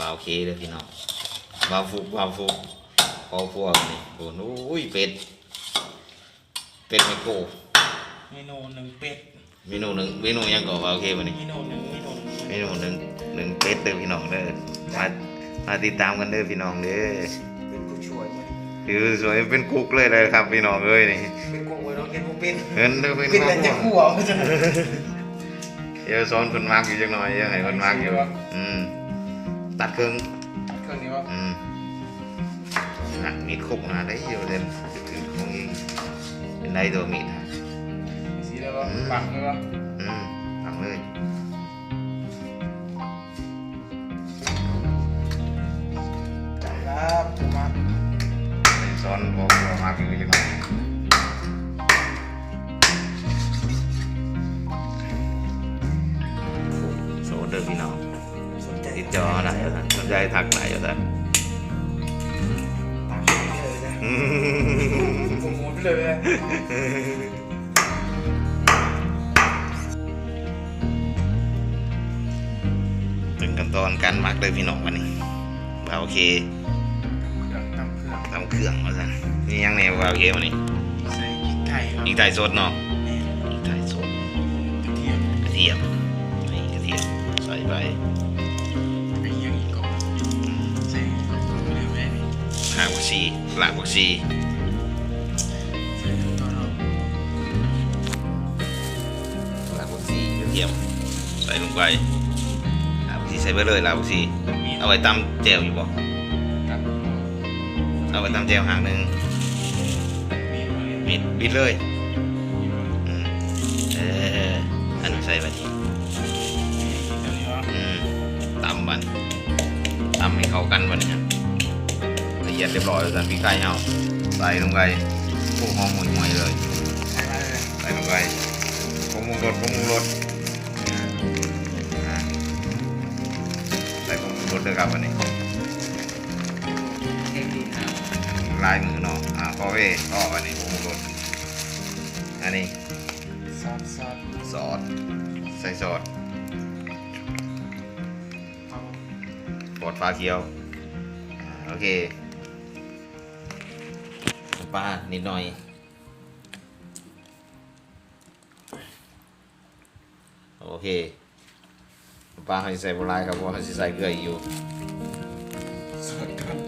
บาวเคเลยพี่น้องบาวฟุกบาวฟุกพอพวกนี่โอ้โหอุ้ยเป็ด เป็ดไมโครเมนูหนึ่งเป็ดเมนูหนึ่งเมนูยังก่อบาวเควันนี้เมนูหนึ่งเมนูหนึ่งเมนูหนึ่งหนึ่งเป็ดเด้อพี่น้องเด้อมามาติดตามกันเด้อพี่น้องเด้อเป็นกูช่วยมั้ยคือสวยเป็นกุ๊กเลยเลยครับพี่น้องเอ้ยนี่เป็นกูเลยน้องเก็ตกูเป็นเงินเด้อเป็นเป็นครอบแต่ครัจะวกู้เอาจะเดี๋ยวซ้อนคนมากอยู่จังหน่อยเดี๋ยังไงคนมากอยู่อืม ตัดครึ่งเครื่องนี้ว่าอืมอะมีดคมมาได้เดียวเด่นถือของเองเป็นได้ตัวมีดฮะสีอะไรวะปักเลยวะอืมตังเลยจับครับถูกมาไปซ้อนบอกว่ามากอยู่จังหน่อยโซเดอร์พี่น้องสนใจอได้อยู่ท่านสนใจทักได้อยู่ท่านตักเลยนะอืมผมหมุนเลยถึงขั้นตอนการหมักเลยพี่น้องวันนี้ว่าโอเคทำเครื่องมาสั่นนี่ยังแนวว่าโอเควันนี้ใส่พริกไทยครับอีกไทยสดเนาะแม่อีกไทยสดกระเทียมกระเทียมนี่กระเทียมใส่ไป นี่หางผักชีลากผักชีเราหลากผักชีกระเทียมใส่ลงไปหลากผักชีใส่ไปเลยลากผักชีเอาไว้ตำแจวอยู่บ่กับเอาไว้ตำแจวหางหนึ่งมีบิดบิดเลยเอออันนี้ใส่ไปทีตำมันตำให้เข้ากันวันนี้ อียดเรียบร้อยแล้วสันพริกไทยเอาใส่ลงไปพวกหอมหมวยๆเลยใส่ลงไปผงมุงรสผงมุงรสอ่าใส่ผงมุงรสด้วยครับวันนี้ลายมือเนาะอ่าพอเว้ก็อันนี้ผงมุงรสอันนี้ซอสใส่ซอสปอดฟ้าเขียวอ่าโอเคน้ำปลานิดหน่อย โอเคปลาให้ใส่โบราณครับเพราะว่าให้ใส่เกลืออีกอยู่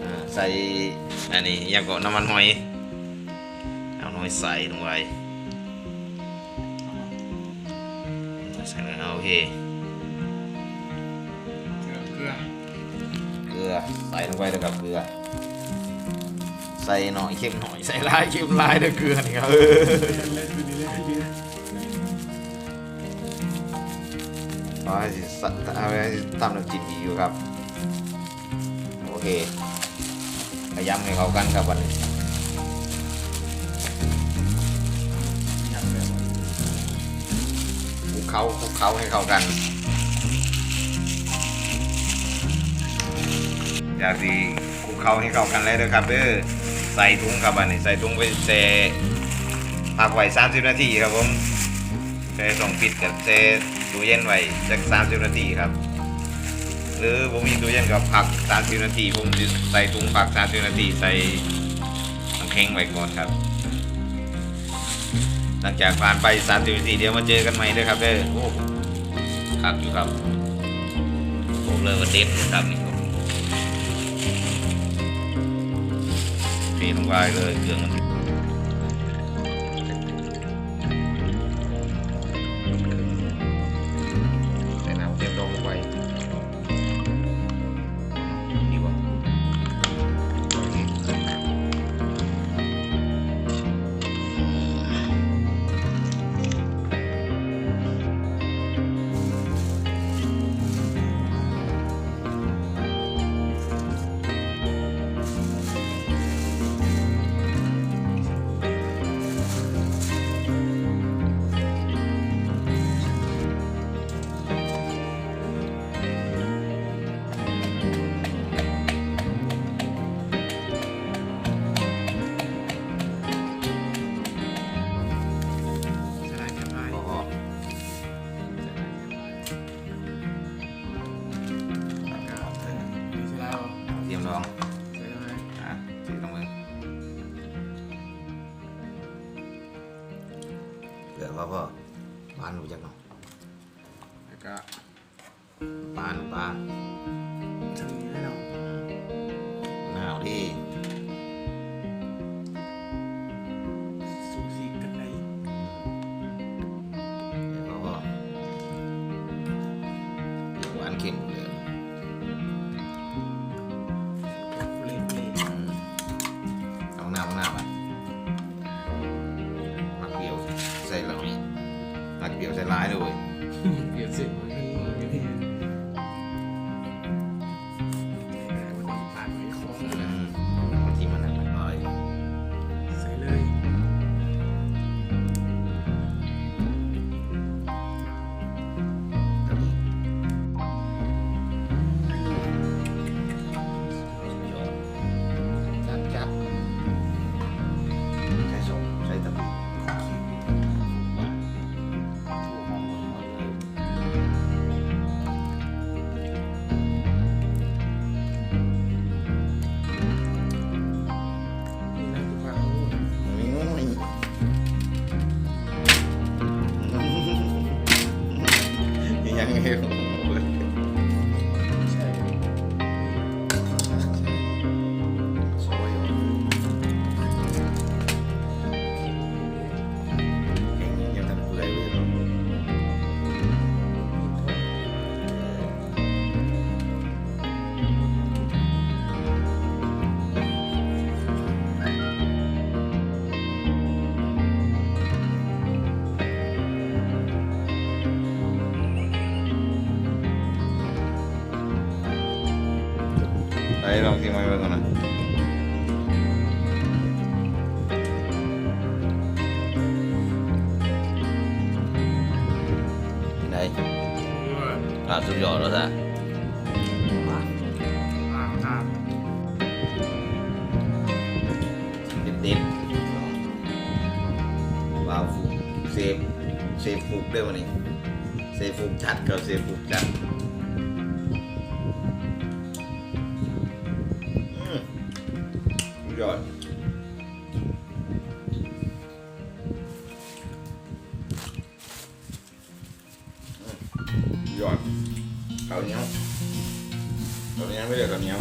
อ่าใส่อันนี้อยังก็น้ำมันหอยเอาหน่อยใส่ลงไปใส่แล้วโอเคเกลือใส่ลงไปแล้วกับเกลือ ใส่หน่อยเข้มหน่อยใส่ลายเข้มลายเด้อเกลือนี่ครับเอาให้สิสเอาให้สิทำน้ำจิ้มดีอยู่ครับ โอเคขยำให้เข้ากันครับวันนี้คุกเคล้าคุกเคล้าให้เข้ากันอยากสีคลุกเคล้าให้เข้ากันเลยเด้อครับเด้อ ใส่ถุงครับอันนี้ใส่ถุงไปเซพักไว้30นาทีครับผมเซส่งปิดกับเซตู้เย็นไว้สัก30นาทีครับ หรือผมมีตู้เย็นกับพัก30นาทีผมใส่ถุงพัก30นาทีใส่น้ำแข็งไว้ก่อนครับ หลังจากผ่านไป30นาทีเดี๋ยวมาเจอกันใหม่ด้อครับเด้อโอ้คักอยู่ครับผมเลยว่าเด็ดครับนี่ีทลงไปเลยเครื่องมัน หนาวดิ สูสีกันได้ เดี๋ยวเขาก็เดี๋ยวหวานเค็มเลย เล่นเล่น อืมเอาหน้าเอาหน้าไปมักเดียวใส่เหล่านี้มักเดียวใส่ร้ายเลยเว้ย เปลี่ยนเส ไปลองกินไว้ก่อนนะไหนอ่าสุดยอดแล้วจ้ะเด็ดเด็ดว้าวฟุกเซฟเซฟฟุกด้วยวันนี้เซฟฟุกชัดกับเซฟฟุกจัด ยอดข้าวเหนียวข้าวเหนียวไม่เรียกข้าวเหนียว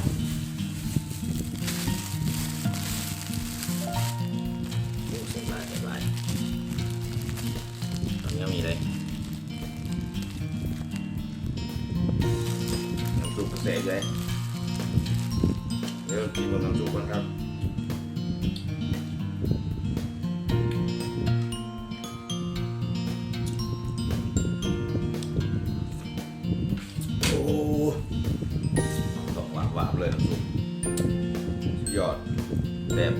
โอ้เสียบายเสียบายตอนนี้มีเลยน้ำซุปก็เสร็จเลยเดี๋ยวกินบนน้ำซุปก่อนครับ แซ่บ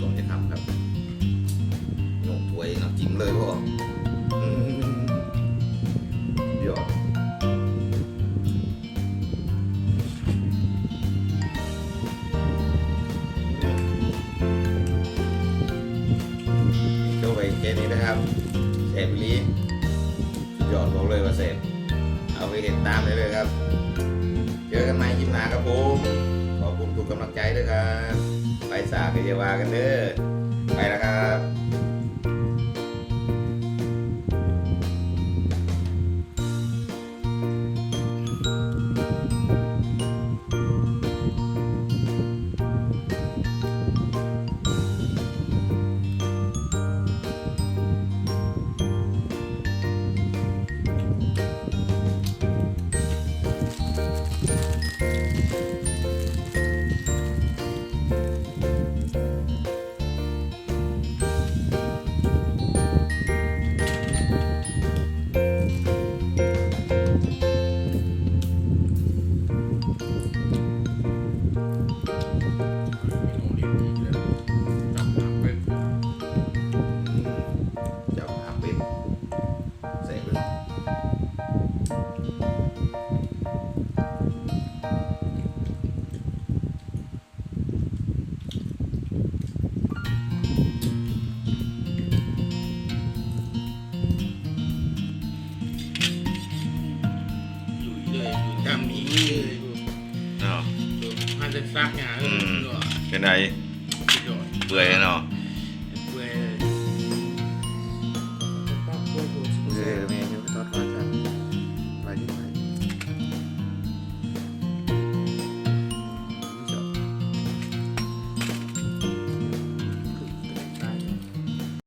ก่อนจะทำครับโยงถ้วยน้ำจิ้มเลยพ่อ เอาไปเห็นตามได้เลยครับ เจอกันใหม่คลิปหนาครับผม ขอบคุณทุกกำลังใจด้วยครับ ไปสาไปเยาวากันเด้อ ไปแล้วครับ ออเออเป็นไรเปื่อยเนาะ